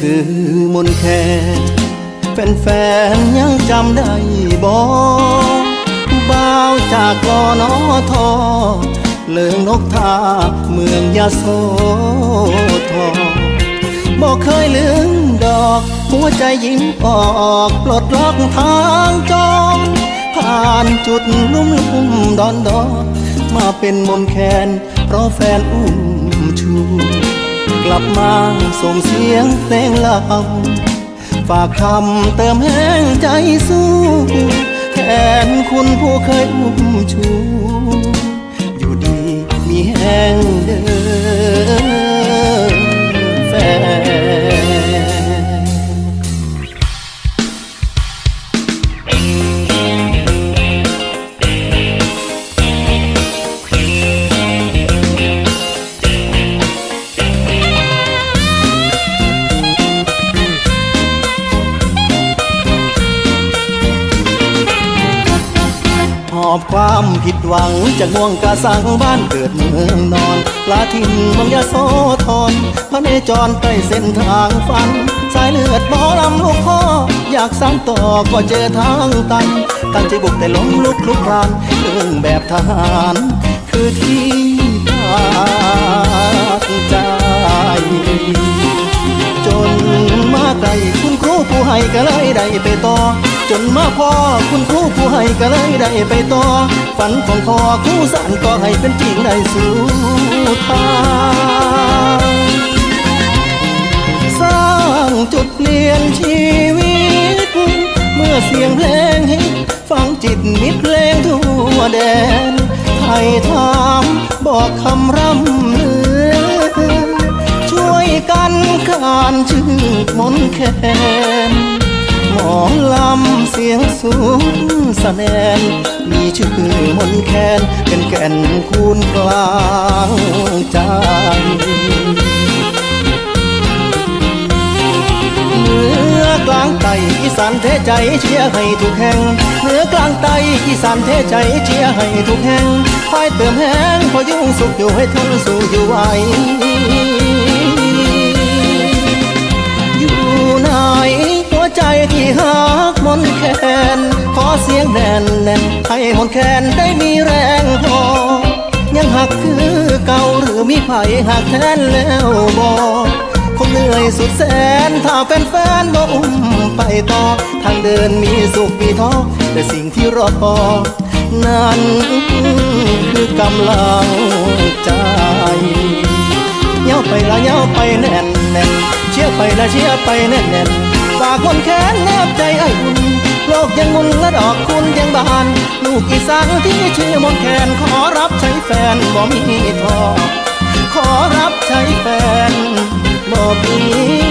คือมนแคนเป็นแฟนๆยังจำได้บ่บ่าวจากกอนอทอเลิงนกทาเมืองยาโสธรบอกเคยลืมดอก หัวใจยิ้มออกปลดล็อกทางจรผ่านจุดลุ่มลุ่มดอนดอนมาเป็นมนแคนเพราะแฟนอุ้มชู บมาส่งเสียงเพลงลำฝากคำเติมแห้งใจสู้แทนคุณผู้เคยอุ้มชู อยู่ดีมีแห้งเดิน อบความผิดหวังจากม่วงกาสังบ้านเกิดเมืองนอนลาทินเมืองยาโสธรพระเนจรใต้เส้นทางฝัน สายเลือดหมอลำลูกพ่อ อยากสานต่อก็เจอทางตัน ตั้งใจบุกแต่ล้มลุกลุกคลานเรื่องแบบทหาร คือที่ภาใจจ ก็เลยได้ไปต่อ จนมาพอคุณครูผู้ให้ก็เลยได้ไปต่อ ฝันของพ่อครูสานก็ให้เป็นจริงได้สู่ทางสร้างจุดเปลี่ยนชีวิต เมื่อเสียงเพลงฮิตฟังจิตมิตรเพลงทั่วแดนไทยถามบอกคำร่ำ กันขานชื่อมนแคนหมอลำเสียงสูงสแนนมีชื่อมนแคนเป็นแก่นคูณกลางใจเหนือกลางใต้อีสานเทใจเชียให้ทุกแห่งเหนือกลางใต้อีสานเทใจเชียให้ทุกแห่งคอยเติมแห้งพอยุ่งสุขอยู่ให้ทนสู้อยู่ไหว สียงแน่นแน่นให้มนแคนได้มีแรงพอยังหักคือเก่าหรือมีไผหักแทนแล้วบอกคงเหนื่อยสุดแสนถ้าแฟนๆบ่อุ้มไปต่อ ทางเดินมีสุขมีท้อแต่สิ่งที่รอนั้นคือกำลังใจเย้าไปละเย้าไปแน่นแน่นเชียไปละเชียไปแน่นแน่นฝากคนแค้นแนบใจไอ้ โลกยังมุนและดอกคุณยังบาน ลูกอีสานที่ชื่อมนแคนขอรับใช้แฟนบ่มีทอขอรับใช้แฟนบ่มี